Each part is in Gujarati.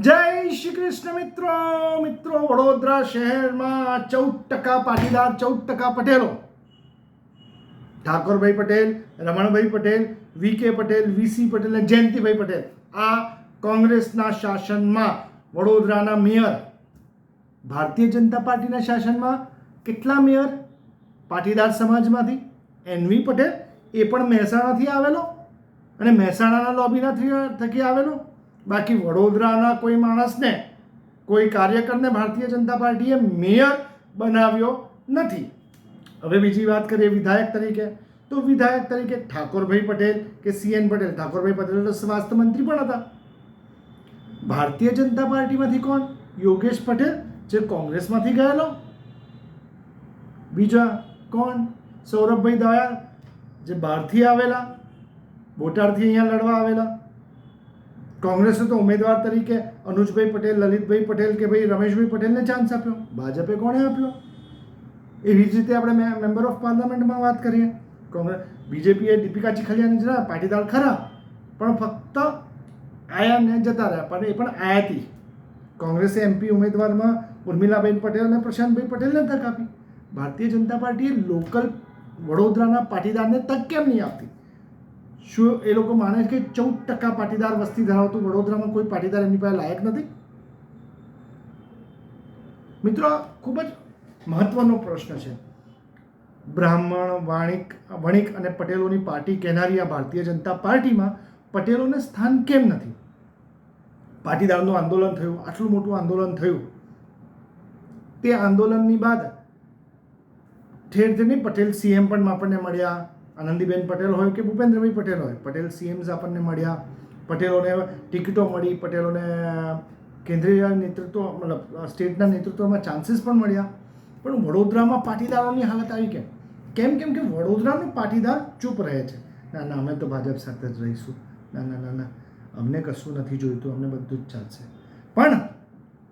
જય શ્રી કૃષ્ણ મિત્રો મિત્રો, વડોદરા શહેરમાં ચૌદ ટકા પાટીદાર ચૌદ ટકા પટેલો. ઠાકોરભાઈ પટેલ, રમણભાઈ પટેલ, વી કે પટેલ વીસી પટેલ અને જયંતિભાઈ પટેલ આ કોંગ્રેસના શાસનમાં, વડોદરાના મેયર. ભારતીય જનતા પાર્ટીના શાસનમાં કેટલા મેયર? પાટીદાર સમાજમાંથી એનવી પટેલ એ પણ મહેસાણાથી આવેલો અને મહેસાણાના લોબીના થકી- આવેલો. બાકી વડોદરાના કોઈ માણસને, કોઈ કાર્યકરને ભારતીય જનતા પાર્ટીએ મેયર બનાવ્યો નથી. હવે બીજી વાત કરીએ વિધાયક તરીકે. તો વિધાયક તરીકે ઠાકોરભાઈ પટેલ કે સીએન પટેલ? ઠાકોરભાઈ પટેલ તો સ્વાસ્થ્ય મંત્રી પણ હતા. ભારતીય જનતા પાર્ટીમાંથી કોણ? યોગેશ પટેલ, જે કોંગ્રેસમાંથી ગયેલો. બીજા કોણ? સૌરભભાઈ દયાળ જે બહારથી આવેલા બોટાડથી અહીંયા લડવા આવેલા. કોંગ્રેસે તો ઉમેદવાર તરીકે અનુજભાઈ પટેલ, લલિતભાઈ પટેલ કે ભાઈ રમેશભાઈ પટેલને ચાન્સ આપ્યો. ભાજપે કોણે આપ્યો? એવી જ રીતે આપણે મેમ્બર ઓફ પાર્લામેન્ટમાં વાત કરીએ. કોંગ્રેસ બીજેપીએ દીપિકા ચીખલિયાની જરા પાટીદાર ખરા, પણ ફક્ત આયા ને જતા રહ્યા, પણ એ પણ આયાતી કોંગ્રેસે એમપી ઉમેદવારમાં ઉર્મિલાબેન પટેલ અને પ્રશાંતભાઈ પટેલને તક આપી. ભારતીય જનતા પાર્ટીએ લોકલ વડોદરાના પાટીદારને તક કેમ નહીં આપતી? શું એ લોકો માને છે કે ચૌદ ટકા પાટીદાર વસ્તી ધરાવતું વડોદરામાં કોઈ પાટીદાર એમની પાસે લાયક નથી? મિત્રો ખૂબ જ મહત્વનો પ્રશ્ન છે. બ્રાહ્મણ, વાણિક, વણિક અને પટેલોની પાર્ટી કહેનારી આ ભારતીય જનતા પાર્ટીમાં પટેલોને સ્થાન કેમ નથી? પાટીદારનું આંદોલન થયું, આટલું મોટું આંદોલન થયું. તે આંદોલનની બાદ ઠેર ઠેરની પટેલ સીએમ પણ આપણને મળ્યા. આનંદીબેન પટેલ હોય કે ભૂપેન્દ્રભાઈ પટેલ હોય? પટેલ સીએમ્સ આપણને મળ્યા. પટેલોને ટિકિટો મળી, પટેલોને કેન્દ્રીય નેતૃત્વ, મતલબ સ્ટેટના નેતૃત્વમાં ચાન્સીસ પણ મળ્યા. પણ વડોદરામાં પાટીદારોની હાલત આવી કેમ? કેમ કેમ કે વડોદરાનો પાટીદાર ચૂપ રહે છે. ના ના, અમે તો ભાજપ સાથે જ રહીશું. ના ના ના ના. અમને કશું નથી જોઈતું, અમને બધું જ ચાલશે. પણ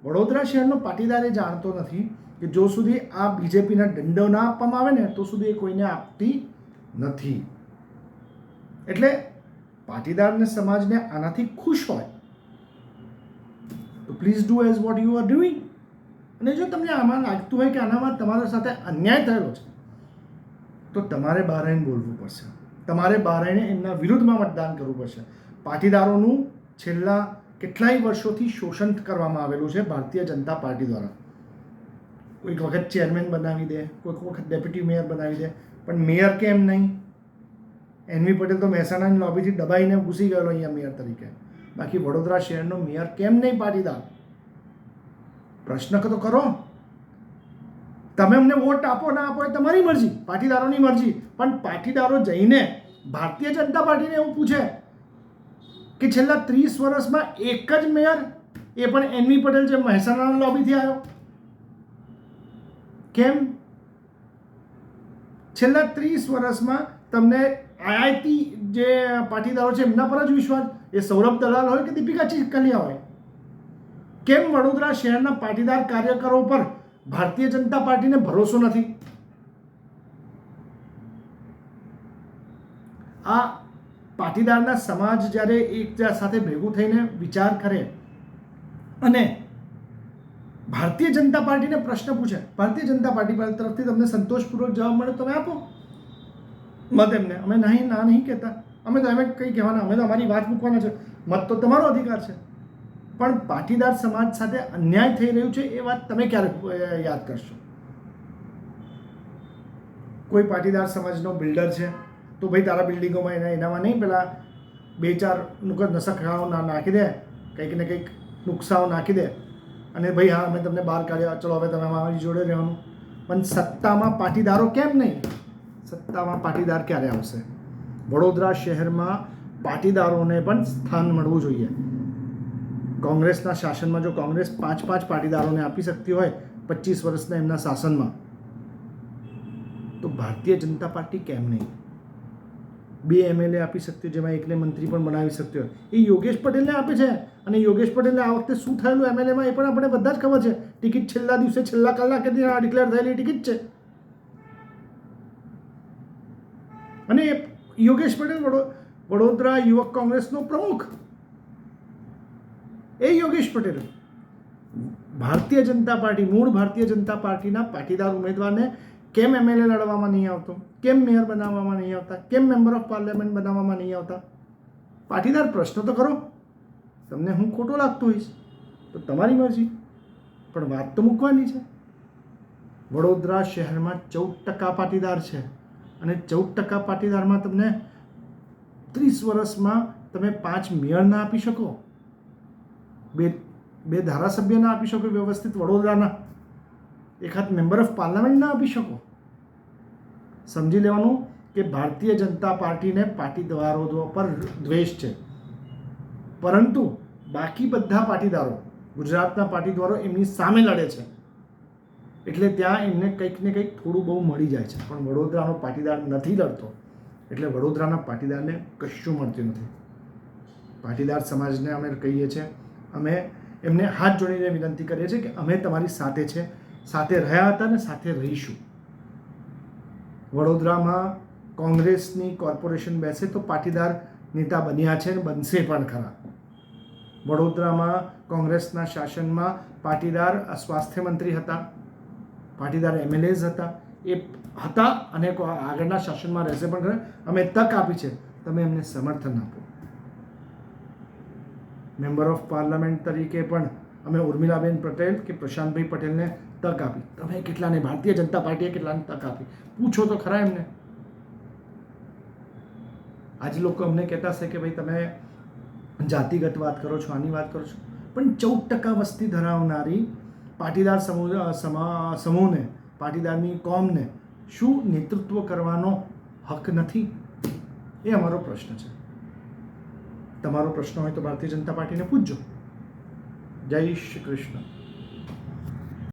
વડોદરા શહેરનો પાટીદાર એ જાણતો નથી કે જો સુધી આ બીજેપીના દંડો ના આપવામાં આવે ને, તો સુધી એ કોઈને આપતી નથી. એટલે પાટીદારને સમાજને આનાથી ખુશ હોય, તો please do as what you are doing અને જો તમને આમાં લાગતું હોય કે આનામાં તમારા સાથે અન્યાય થયેલો છે, તો તમારે બહાર બોલવું પડશે. તમારે બહાર એમના વિરુદ્ધમાં મતદાન કરવું પડશે. પાટીદારોનું છેલ્લા કેટલાય વર્ષોથી શોષણ કરવામાં આવેલું છે ભારતીય જનતા પાર્ટી દ્વારા. કોઈક વખત ચેરમેન બનાવી દે, કોઈક વખત ડેપ્યુટી મેયર બનાવી દે, પણ મેયર કેમ નહીં? એનવી પટેલ તો મહેસાણાની લોબીથી દબાઈને ઘૂસી ગયેલો અહીંયા મેયર તરીકે. બાકી વડોદરા શહેરનો મેયર કેમ નહીં, પાટીદાર? પ્રશ્ન તો કરો. તમે અમને વોટ આપો, ના આપો એ તમારી મરજી, પાટીદારોની મરજી. પણ પાટીદારો જઈને ભારતીય જનતા પાર્ટીને એવું પૂછે કે છેલ્લા ત્રીસ વર્ષમાં એક જ મેયર એ પણ એનવી પટેલ જે મહેસાણાના લોબીથી આવ્યો? કેમ? છેલ્લા ત્રીસ વર્ષમાં તમને આઈઆઈટી જે પાટીદારો છે, એમના પર જ વિશ્વાસ? એ સૌરભ દલાલ હોય કે દીપિકા ચીકલિયા હોય? કેમ વડોદરા શહેરના પાટીદાર કાર્યકરો પર ભારતીય જનતા પાર્ટીને ભરોસો નથી? આ પાટીદારના સમાજ જ્યારે એક સાથે ભેગું થઈને વિચાર કરે અને ભારતીય જનતા પાર્ટીને પ્રશ્ન પૂછે. ભારતીય જનતા પાર્ટી તરફથી તમને સંતોષપૂર્વક જવાબ મળે તમે આપો. મત એમને. અમે નહીં, ના નહીં કહેતા. અમે તો એમ કંઈ કહેવાના. અમે તો અમારી વાત મૂકવાના છે. મત તો તમારો અધિકાર છે. પણ પાટીદાર સમાજ સાથે અન્યાય થઈ રહ્યું છે એ વાત તમે ક્યારે યાદ કરશો? કોઈ પાટીદાર સમાજનો બિલ્ડર છે, તો ભાઈ તારા બિલ્ડિંગોમાં એના, એનામાં નહીં પેલા બે ચાર નુકર નસખાઓ નાખી દે. કંઈક ને કંઈક નુકસાઓ નાખી દે. અને ભાઈ, હા અમે તમને બહાર કાઢ્યા. ચલો, હવે તમે અમારી જોડે રહેવાનું પણ સત્તામાં પાટીદારો કેમ નહીં? સત્તામાં પાટીદાર ક્યારે આવશે? વડોદરા શહેરમાં પાટીદારોને પણ સ્થાન મળવું જોઈએ. કોંગ્રેસના શાસનમાં જો કોંગ્રેસ પાંચ પાંચ પાટીદારોને આપી શકતી હોય, પચીસ વર્ષના એમના શાસનમાં, તો ભારતીય જનતા પાર્ટી કેમ નહીં? બે એમએલએ આપી શકતી જેમાં એકને મંત્રી પણ બનાવી શકતી એ યોગેશ પટેલને આપે છે? અને યોગેશ પટેલને આ વખતે શું થયેલું એમએલએમાં એ પણ આપણે બધા જ ખબર છે. ટિકિટ છેલ્લા દિવસે, છેલ્લા કલાકે ડિક્લેર થયેલી ટિકિટ છે. અને યોગેશ પટેલ વડોદરા યુવક કોંગ્રેસનો પ્રમુખ. એ યોગેશ પટેલ. ભારતીય જનતા પાર્ટી, મૂળ ભારતીય જનતા પાર્ટીના પાટીદાર ઉમેદવારને કેમ એમએલએ લડવામાં નહીં આવતો? કેમ મેયર બનાવવામાં નહીં આવતા? કેમ મેમ્બર ઓફ પાર્લામેન્ટ બનાવવામાં નહીં આવતા? પાટીદાર પ્રશ્ન તો કરો તમને હું ખોટો લાગતો હોઈશ, તો તમારી મરજી. પણ વાત તો મૂકવાની છે. વડોદરા શહેરમાં ચૌદ ટકા પાટીદાર છે અને ચૌદ ટકા પાટીદારમાં તમને ત્રીસ વર્ષમાં તમે પાંચ મેયર ના આપી શકો. બે બે ધારાસભ્ય ના આપી શકો વ્યવસ્થિત વડોદરાના. એકાદ મેમ્બર ઓફ પાર્લામેન્ટ ના આપી શકો. સમજી લેવાનું કે ભારતીય જનતા પાર્ટીને પાટીદારો પર દ્વેષ છે. પરંતુ બાકી બધા પાટીદારો, ગુજરાતના પાટીદારો એમની સામે લડે છે. એટલે ત્યાં એમને કંઈક ને કંઈક થોડું બહુ મળી જાય છે. પણ વડોદરાનો પાટીદાર નથી લડતો. એટલે વડોદરાના પાટીદારને કશું મળતું નથી. પાટીદાર સમાજને અમે કહીએ છીએ, અમે એમને હાથ જોડીને વિનંતી કરીએ છીએ કે અમે તમારી સાથે છે. સાથે રહ્યા હતા ને સાથે રહીશું. વડોદરામાં કોંગ્રેસની કોર્પોરેશન બેસે તો પાટીદાર નેતા બન્યા છે ને બનશે પણ ખરા. વડોદરામાં કોંગ્રેસના શાસનમાં પાટીદાર સ્વાસ્થ્ય મંત્રી હતા, પાટીદાર એમએલએઝ હતા, એ હતા અને આગળના શાસનમાં રહેશે પણ ખરા. અમે તક આપી છે. તમે એમને સમર્થન આપો. મેમ્બર ઓફ પાર્લામેન્ટ તરીકે પણ અમે ઉર્મિલાબેન પટેલ કે પ્રશાંતભાઈ પટેલને તક આપી. તમે કેટલાને ભારતીય જનતા પાર્ટીએ કેટલાને તક આપી? પૂછો તો ખરા એમને. આજે લોકો અમને કહેતા હશે કે ભાઈ તમે જાતિગત વાત કરો છો, આની વાત કરો છો. પણ ચૌદ ટકા વસ્તી ધરાવનારી પાટીદાર સમૂહ સમા- સમૂહને, પાટીદારની કોમને શું નેતૃત્વ કરવાનો હક નથી? એ અમારો પ્રશ્ન છે. તમારો પ્રશ્ન હોય તો ભારતીય જનતા પાર્ટીને પૂછજો. જય શ્રી કૃષ્ણ.